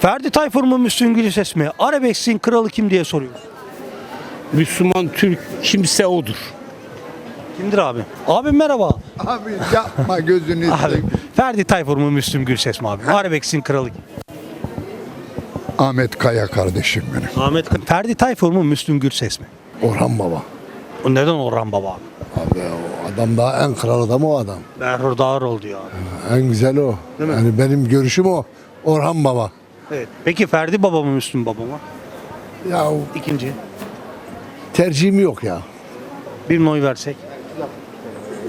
Ferdi Tayfur mu Müslüm Gürses mi? Arabesk'in kralı kim diye soruyoruz. Müslüman Türk kimse odur. Kimdir abi? Abi merhaba. Abi yapma gözünü Abi, seveyim. Ferdi Tayfur mu Müslüm Gürses mi abi? Arabesk'in kralı kim? Ahmet Kaya kardeşim benim. Ahmet Ferdi Tayfur mu Müslüm Gürses mi? Orhan Baba. O neden Orhan Baba abi? Abi o adam daha en kral adam o adam. Berhur Dağıroğlu diyor abi. En güzel o. Değil mi? Yani benim görüşüm o. Orhan Baba. Evet. Peki Ferdi Baba mı Müslüm Baba mı? Ya İkinci. tercihim yok ya. Bir oy versek.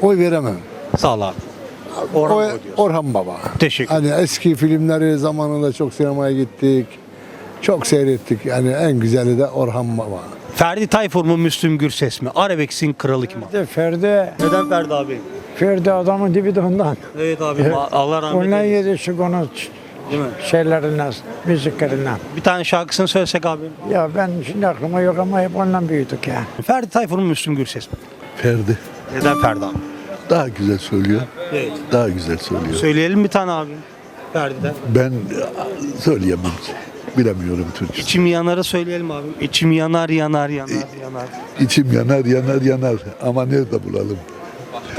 Oy veremem. Sağ ol abi. Orhan O- Baba diyorsun. Orhan Baba. Teşekkür Hani eski filmleri zamanında çok sinemaya gittik. Çok seyrettik. Yani en güzeli de Orhan Baba. Ferdi Tayfur mu Müslüm Gürses mi? Arabesk'in kralı kim abi? De Ferdi, Neden Ferdi abi? Ferdi adamın dibi de ondan. Evet abi. Allah rahmet Ondan eylesin. yedi şu konu Değil mi? şeylerinden, müziklerinden. Bir tane şarkısını söylesek abi. Ya ben şimdi aklıma yok ama hep ondan büyüdük ya. Ferdi Tayfur mu Müslüm Gürses mi? Ferdi Neden Ferdi abi? daha güzel söylüyor. Evet. Daha güzel söylüyor. Söyleyelim bir tane abi. Ferdi'den. Ben söyleyemem ki. Bilemiyorum Türkçe. İçim yanarı söyleyelim abi. İçim yanar yanar yanar yanar. İçim yanar yanar yanar ama nerede bulalım?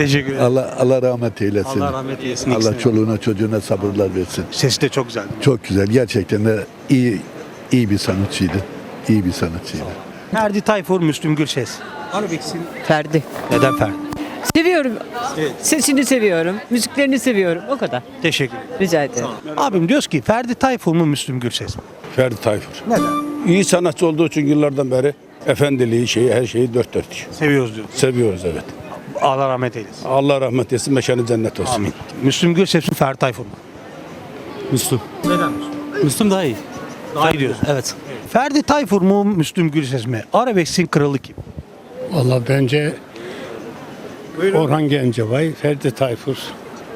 Teşekkür ederim. Allah Allah rahmet eylesin. Allah rahmet eylesin. Allah çoluğuna çocuğuna sabırlar versin. Sesi de çok güzel. Çok güzel. Gerçekten de iyi iyi bir sanatçıydı. İyi bir sanatçıydı. Ferdi Tayfur, Müslüm Gürses. Arabesk'in Ferdi. neden Ferdi? Seviyorum. Evet. Sesini seviyorum. Müziklerini seviyorum. O kadar. Teşekkür ederim. Rica ederim. Abim diyoruz ki Ferdi Tayfur mu Müslüm Gürses mi? Ferdi Tayfur. Neden? İyi sanatçı olduğu için yıllardan beri efendiliği şeyi her şeyi dört dört. Seviyoruz diyoruz. Seviyoruz evet. Allah rahmet eylesin. Allah rahmet etsin, meşanı cennet olsun. Amin. Müslüm Gürses mi Ferdi Tayfur mu? Müslüm. Neden Müslüm? Müslüm daha iyi. Daha iyi diyorsun. Evet. Ferdi Tayfur mu Müslüm Gürses mi? Arabesk'in kralı kim? Valla bence Orhan Gencebay, Ferdi Tayfur.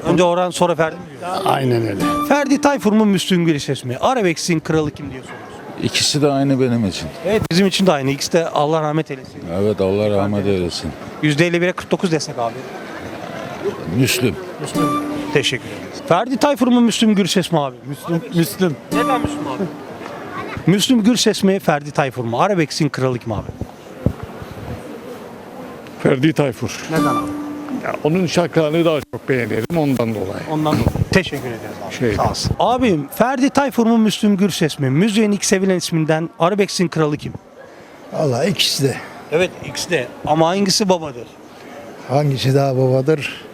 Önce Orhan sonra Ferdi mi diyor? Aynen öyle. Ferdi Tayfur mu Müslüm Gürses mi? Arabesk'in kralı kim diye soruyoruz. İkisi de aynı benim için. Evet bizim için de aynı. İkisi de Allah rahmet eylesin. Evet Allah rahmet eylesin. %51'e 49 desek abi. Müslüm. Müslüm. Teşekkür ederiz. Ferdi Tayfur mu Müslüm Gürses mi abi? Müslüm. Müslüm. Neden Müslüm abi? Müslüm Gürses mi Ferdi Tayfur mu? Arabesk'in kralı kim abi? Ferdi Tayfur. Neden abi? Ya onun şarkılarını daha çok beğenirim ondan dolayı. Ondan dolayı. Teşekkür ederiz abi. Şey- Sağ olsun. Abim Ferdi Tayfur mu Müslüm Gürses mi? Müziğin ilk sevilen isminden Arabesk'in kralı kim? Allah ikisi de. Evet ikisi de ama hangisi babadır? Hangisi daha babadır?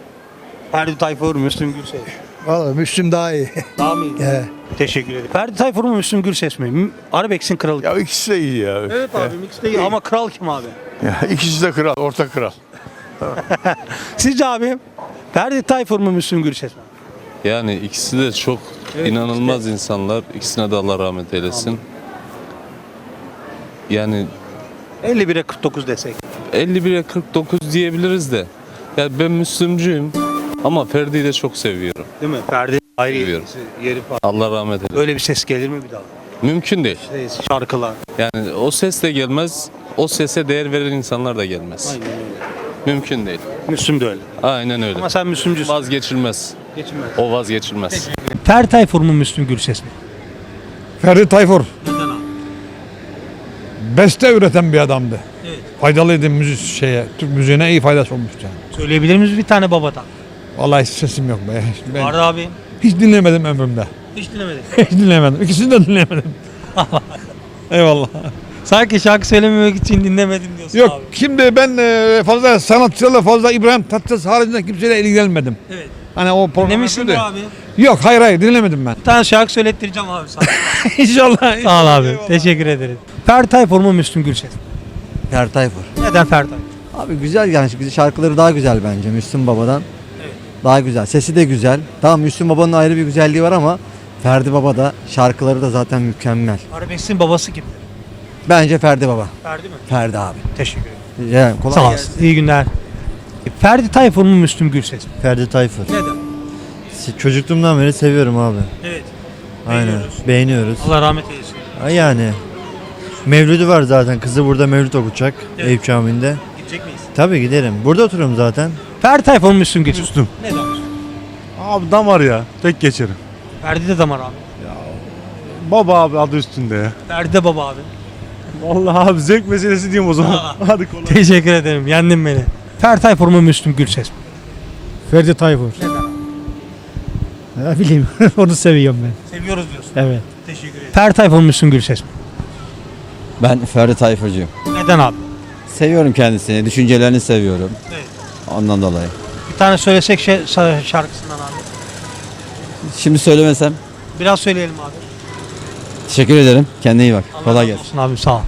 Ferdi Tayfur, Müslüm Gürses. Valla Müslüm daha iyi. Daha mı iyi? He. Teşekkür ederim. Ferdi Tayfur mu Müslüm Gürses mi? Arabesk'in kralı? Ya ikisi de iyi ya. Evet abi ikisi de iyi ama kral kim abi? ya ikisi de kral, orta kral. Sizce abi? Ferdi Tayfur mu Müslüm Gürses mi? Yani ikisi de çok inanılmaz insanlar. İkisine de Allah rahmet eylesin. Yani 51'e 49 desek. 51'e 49 diyebiliriz de. Yani ben Müslümcüyüm ama Ferdi'yi de çok seviyorum. Değil mi? Ferdi ayrı Seviyorum. yeri, var. Allah rahmet eylesin. Öyle bir ses gelir mi bir daha? Mümkün değil. Şey, Şarkılar. Yani o ses de gelmez. O sese değer veren insanlar da gelmez. Aynen öyle. Mümkün değil. Müslüm de öyle. Aynen öyle. Ama sen Müslümcüsün. Vazgeçilmez. Geçinmez. O vazgeçilmez. Ferdi Tayfur mu Müslüm Gürses mi? Ferdi Tayfur. Beste üreten bir adamdı. Faydalıydı müzik şeye, Türk müziğine iyi faydası olmuştu yani. Söyleyebilir miyiz bir tane babadan? Vallahi hiç sesim yok be. Ben Vardı abi. hiç dinlemedim ömrümde. Hiç dinlemedik. Hiç dinlemedim. İkisini de dinlemedim. Eyvallah. Sanki şarkı söylememek için dinlemedim diyorsun Yok abi. şimdi ben e, fazla sanatçılarla fazla İbrahim Tatlıses haricinde kimseyle ilgilenmedim. Evet. Hani o program Dinlemişsindir yapıyordu abi. Yok hayır hayır dinlemedim ben. Bir tane şarkı söylettireceğim abi sana. İnşallah. Sağ ol abi. Teşekkür ederiz. Ferdi Tayfur mu Müslüm Gürses? mi? Ferdi Tayfur. Neden Ferdi Tayfur? Abi güzel yani şarkıları daha güzel bence Müslüm Baba'dan. Daha güzel. Sesi de güzel. Tamam Müslüm Baba'nın ayrı bir güzelliği var ama Ferdi Baba da şarkıları da zaten mükemmel. Arabesk'in babası kimdir? Bence Ferdi Baba. Ferdi mi? Ferdi abi. Teşekkür ederim. Yani kolay Sağ gelsin. olasın. İyi günler. Ferdi Tayfur mu Müslüm Gürses mi? Ferdi Tayfur. Neden? Çocukluğumdan beri seviyorum abi. Evet. Aynen. Beğeniyoruz. Beğeniyoruz. Allah rahmet eylesin. Ha, Yani Mevlüdü var zaten. Kızı burada Mevlüt okutacak. Evet. Eyüp Camii'nde. Gidecek miyiz? Tabii giderim. Burada oturuyorum zaten. Ferdi Tayfur mu Müslüm Gürses? Müslüm. Neden? Abi damar ya. Tek geçerim. Ferdi de damar abi. Baba abi adı üstünde ya. Ferdi Baba abi. Vallahi abi zevk meselesi diyeyim o zaman. Hadi kolay. Teşekkür ederim. Yendin beni. Ferdi Tayfur mu Müslüm Gürses mi? Ferdi Tayfur. Ne bileyim onu seviyorum ben. Seviyoruz diyorsun. Evet. Teşekkür ederim. Ferdi Tayfur mu Müslüm Gürses mi? Ben Ferdi Tayfurcuyum. Neden abi? Seviyorum kendisini, düşüncelerini seviyorum. Evet. Ondan dolayı. Bir tane söylesek şey, şarkısından abi. Şimdi söylemesem Biraz söyleyelim abi. teşekkür ederim. Kendine iyi bak. Allah razı olsun abi sağ ol.